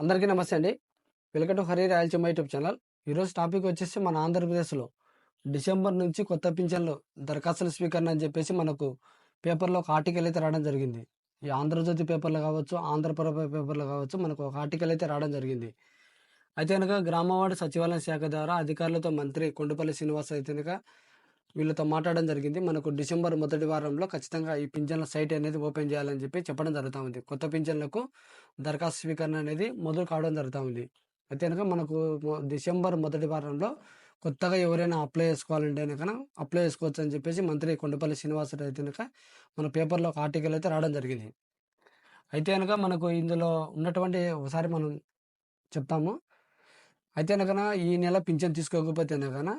అందరికీ నమస్తే అండి. Welcome to Hari Rayalaseema YouTube channel. ఈరోజు టాపిక్ వచ్చేసి మన ఆంధ్రప్రదేశ్లో డిసెంబర్ నుంచి కొత్త పింఛన్లు దరఖాస్తుల స్వీకరణ అని చెప్పేసి మనకు పేపర్లో ఒక ఆర్టికల్ అయితే రావడం జరిగింది. ఈ ఆంధ్రజ్యోతి పేపర్లో కావచ్చు ఆంధ్రప్రభ పేపర్లో కావచ్చు మనకు ఒక ఆర్టికల్ అయితే రావడం జరిగింది. అయితే కనుక గ్రామవాడ సచివాలయ శాఖ ద్వారా అధికారులతో మంత్రి కొండపల్లి శ్రీనివాస్ అయితే కనుక వీళ్ళతో మాట్లాడడం జరిగింది. మనకు డిసెంబర్ మొదటి వారంలో ఖచ్చితంగా ఈ పింఛన్ల సైట్ అనేది ఓపెన్ చేయాలని చెప్పి చెప్పడం జరుగుతూ ఉంది. కొత్త పింఛన్లకు దరఖాస్తు స్వీకరణ అనేది మొదలు కావడం జరుగుతూ ఉంది. అయితే కనుక మనకు డిసెంబర్ మొదటి వారంలో కొత్తగా ఎవరైనా అప్లై చేసుకోవాలంటే కనుక అప్లై చేసుకోవచ్చు అని చెప్పేసి మంత్రి కొండపల్లి శ్రీనివాసరావు అయితే కనుక మన పేపర్లో ఒక ఆర్టికల్ అయితే రావడం జరిగింది. అయితే కనుక మనకు ఇందులో ఉన్నటువంటి ఒకసారి మనం చెప్తాము. అయితే కనుక ఈ నెల పింఛన్ తీసుకోకపోతే కనుక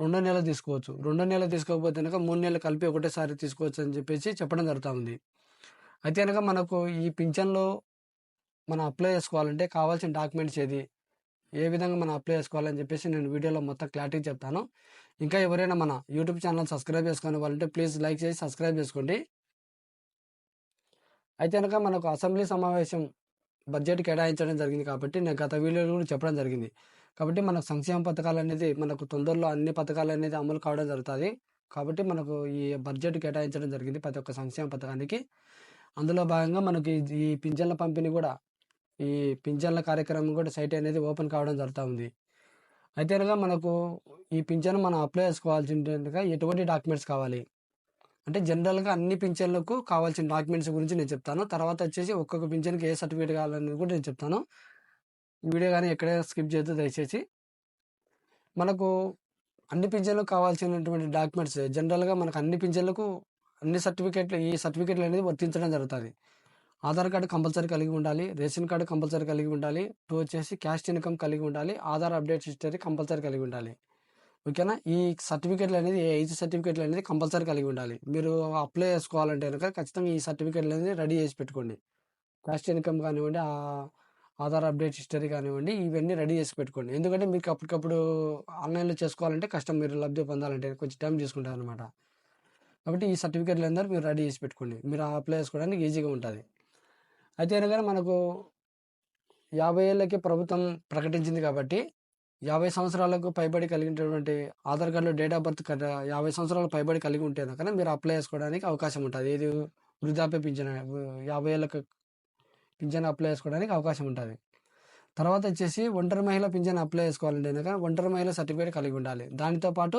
రెండో నెల తీసుకోవచ్చు. రెండో నెల తీసుకోకపోతే కనుక మూడు నెలలు కలిపి ఒకటేసారి తీసుకోవచ్చు అని చెప్పేసి చెప్పడం జరుగుతూ ఉంది అయితే కనుక మనకు ఈ పింఛన్లో మనం అప్లై చేసుకోవాలంటే కావాల్సిన డాక్యుమెంట్స్ ఏది? ఏ విధంగా మనం అప్లై చేసుకోవాలని చెప్పేసి నేను వీడియోలో మొత్తం క్లారిటీ చెప్తాను. ఇంకా ఎవరైనా మన యూట్యూబ్ ఛానల్ సబ్స్క్రైబ్ చేసుకునే వాళ్ళంటే ప్లీజ్ లైక్ చేసి సబ్స్క్రైబ్ చేసుకోండి. అయితే కనుక మనకు అసెంబ్లీ సమావేశం బడ్జెట్ కేటాయించడం జరిగింది కాబట్టి నేను గత వీడియోలో కూడా చెప్పడం జరిగింది. కాబట్టి మనకు సంక్షేమ పథకాలు అనేది మనకు తొందరలో అన్ని పథకాలు అనేది అమలు కావడం జరుగుతుంది. కాబట్టి మనకు ఈ బడ్జెట్ కేటాయించడం జరిగింది ప్రతి ఒక్క సంక్షేమ పథకానికి. అందులో భాగంగా మనకి ఈ- పింఛన్ల పంపిణీ కూడా ఈ పింఛన్ల కార్యక్రమం కూడా సైట్ అనేది ఓపెన్ కావడం జరుగుతూ ఉంది. అయితే మనకు ఈ పింఛన్ మనం అప్లై చేసుకోవాల్సిందిగా ఎటువంటి డాక్యుమెంట్స్ కావాలి? అంటే జనరల్గా అన్ని పింఛన్లకు కావాల్సిన డాక్యుమెంట్స్ గురించి నేను చెప్తాను. తర్వాత వచ్చేసి ఒక్కొక్క పింఛన్కి ఏ సర్టిఫికేట్ కావాలని కూడా నేను చెప్తాను. వీడియో కానీ ఎక్కడైనా స్కిప్ చేయొద్దు దయచేసి. మనకు అన్ని పింఛన్లు కావాల్సినటువంటి డాక్యుమెంట్స్ జనరల్గా మనకు అన్ని పింఛన్లకు అన్ని సర్టిఫికేట్లు ఈ సర్టిఫికేట్లు అనేది వర్తించడం జరుగుతుంది. ఆధార్ కార్డు కంపల్సరీ కలిగి ఉండాలి రేషన్ కార్డు కంపల్సరీ కలిగి ఉండాలి టూ వచ్చేసి క్యాష్ ఇన్కమ్ కలిగి ఉండాలి ఆధార్ అప్డేట్ హిస్టరీ కంపల్సరీ కలిగి ఉండాలి. ఓకేనా? ఈ సర్టిఫికేట్లు అనేది ఏ ఐదు సర్టిఫికేట్లు అనేది కంపల్సరీ కలిగి ఉండాలి. మీరు అప్లై చేసుకోవాలంటే కనుక ఖచ్చితంగా ఈ సర్టిఫికేట్లు అనేది రెడీ చేసి పెట్టుకోండి. క్యాస్ట్ ఇన్కమ్ కానివ్వండి ఆధార్ అప్డేట్ హిస్టరీ కానివ్వండి ఇవన్నీ రెడీ చేసి పెట్టుకోండి. ఎందుకంటే మీకు అప్పటికప్పుడు ఆన్లైన్లో చేసుకోవాలంటే కష్టం మీరు లబ్ధి పొందాలంటే కొంచెం టైం తీసుకుంటారు అనమాట కాబట్టి ఈ సర్టిఫికేట్లు అందరూ మీరు రెడీ చేసి పెట్టుకోండి. మీరు అప్లై చేసుకోవడానికి ఈజీగా ఉంటుంది. అయితే కనుక మనకు యాభై ఏళ్ళకి ప్రభుత్వం ప్రకటించింది కాబట్టి యాభై సంవత్సరాలకు పైబడి కలిగినటువంటి ఆధార్ కార్డులో డేట్ ఆఫ్ బర్త్ యాభై సంవత్సరాలు పైబడి కలిగి ఉంటే కనుక మీరు అప్లై చేసుకోవడానికి అవకాశం ఉంటుంది. ఏది వృద్ధాప్య పింఛన్ యాభై ఏళ్ళకు పింఛన్ అప్లై చేసుకోవడానికి అవకాశం ఉంటుంది. తర్వాత వచ్చేసి ఒంటరి మహిళ పింఛన్ అప్లై చేసుకోవాలంటే కనుక ఒంటరి మహిళ సర్టిఫికేట్ కలిగి ఉండాలి. దానితో పాటు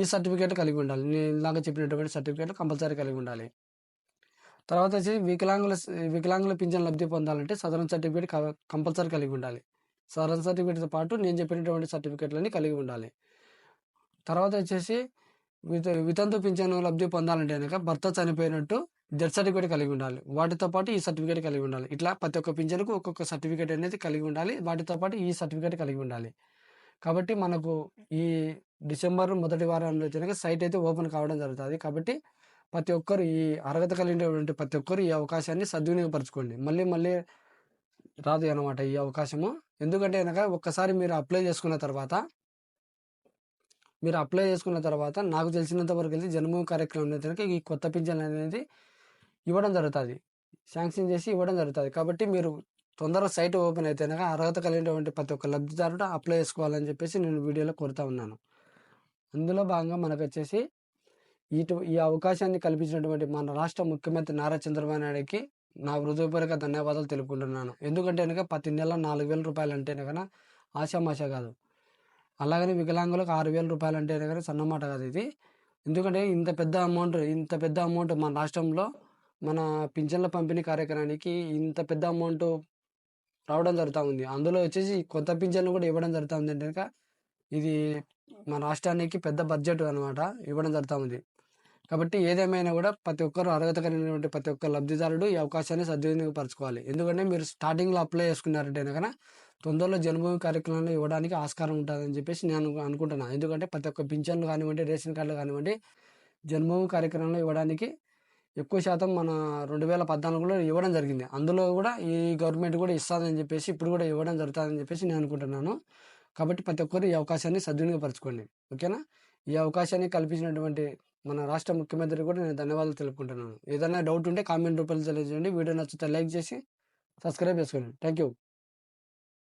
ఈ సర్టిఫికేట్ కలిగి ఉండాలి. నేను ఇందాక చెప్పినటువంటి సర్టిఫికేట్ కంపల్సరీ కలిగి ఉండాలి. తర్వాత వచ్చి వికలాంగుల వికలాంగుల పింఛన్ లబ్ధి పొందాలంటే సదరన్ సర్టిఫికేట్ కంపల్సరీ కలిగి ఉండాలి. సదరన్ సర్టిఫికేట్తో పాటు నేను చెప్పినటువంటి సర్టిఫికేట్లని కలిగి ఉండాలి. తర్వాత వచ్చేసి విత వితంతు పింఛను లబ్ధి పొందాలంటే కనుక భర్త చనిపోయినట్టు డెత్ సర్టిఫికేట్ కలిగి ఉండాలి. వాటితో పాటు ఈ సర్టిఫికేట్ కలిగి ఉండాలి. ఇట్లా ప్రతి ఒక్క పింఛన్కు ఒక్కొక్క సర్టిఫికేట్ అనేది కలిగి ఉండాలి. వాటితో పాటు ఈ సర్టిఫికేట్ కలిగి ఉండాలి. కాబట్టి మనకు ఈ డిసెంబర్ మొదటి వారంలో కనుక సైట్ అయితే ఓపెన్ కావడం జరుగుతుంది. కాబట్టి ప్రతి ఒక్కరు ఈ అర్హత కలిగినటువంటి ప్రతి ఒక్కరు ఈ అవకాశాన్ని సద్వినియోగపరచుకోండి. మళ్ళీ మళ్ళీ రాదు అనమాట ఈ అవకాశము. ఎందుకంటే కనుక ఒక్కసారి మీరు అప్లై చేసుకున్న తర్వాత మీరు అప్లై చేసుకున్న తర్వాత నాకు తెలిసినంత వరకు అయితే జన్మభూమి కార్యక్రమం అయితే కనుక ఈ కొత్త పింఛన్ అనేది ఇవ్వడం జరుగుతుంది. శాంక్షన్ చేసి ఇవ్వడం జరుగుతుంది. కాబట్టి మీరు తొందరగా సైట్ ఓపెన్ అయితే అర్హత కలిగినటువంటి ప్రతి ఒక్క లబ్ధిదారుడు అప్లై చేసుకోవాలని చెప్పేసి నేను వీడియోలో కోరుతా ఉన్నాను. అందులో భాగంగా మనకు వచ్చేసి ఇటు ఈ అవకాశాన్ని కల్పించినటువంటి మన రాష్ట్ర ముఖ్యమంత్రి నారా చంద్రబాబు నాయుడుకి నా హృదయపూర్వక ధన్యవాదాలు తెలుపుకుంటున్నాను. ఎందుకంటే కనుక ప్రతి నెల నాలుగు వేల రూపాయలు అంటే కనుక ఆశామాష కాదు. అలాగని వికలాంగులకు ఆరు వేల రూపాయలు అంటే కనుక సన్నమాట కాదు ఇది. ఎందుకంటే ఇంత పెద్ద అమౌంట్ ఇంత పెద్ద అమౌంట్ మన రాష్ట్రంలో మన పింఛన్ల పంపిణీ కార్యక్రమానికి ఇంత పెద్ద అమౌంట్ రావడం జరుగుతూ ఉంది. అందులో వచ్చేసి కొత్త పింఛన్లు కూడా ఇవ్వడం జరుగుతూ ఉంది అంటే కనుక ఇది మన రాష్ట్రానికి పెద్ద బడ్జెట్ అనమాట ఇవ్వడం జరుగుతూ ఉంది. కాబట్టి ఏదేమైనా కూడా ప్రతి ఒక్కరు అర్హత కలిగినటువంటి ప్రతి ఒక్క లబ్ధిదారుడు ఈ అవకాశాన్ని సద్వినియోగపరచుకోవాలి. ఎందుకంటే మీరు స్టార్టింగ్లో అప్లై చేసుకున్నారంటే కనుక తొందరలో జన్మభూమి కార్యక్రమంలో ఇవ్వడానికి ఆస్కారం ఉంటుందని చెప్పేసి నేను అనుకుంటున్నాను ఎందుకంటే ప్రతి ఒక్క పింఛన్లు కానివ్వండి రేషన్ కార్డులు కానివ్వండి జన్మభూమి కార్యక్రమంలో ఇవ్వడానికి ఎక్కువ శాతం మన రెండు వేల పద్నాలుగులో ఇవ్వడం జరిగింది. అందులో కూడా ఈ గవర్నమెంట్ కూడా ఇస్తుందని చెప్పేసి ఇప్పుడు కూడా ఇవ్వడం జరుగుతుందని చెప్పేసి నేను అనుకుంటున్నాను. కాబట్టి ప్రతి ఒక్కరు ఈ అవకాశాన్ని సద్వినియోగపరచుకోండి. ఓకేనా? ఈ అవకాశాన్ని కల్పించినటువంటి మన రాష్ట్ర ముఖ్యమంత్రి కూడా నేను ధన్యవాదాలు తెలుపుకుంటున్నాను. ఏదైనా డౌట్ ఉంటే కామెంట్ రూపంలో తెలియజేయండి. వీడియో నచ్చితే లైక్ చేసి సబ్స్క్రైబ్ చేసుకోండి. Thank you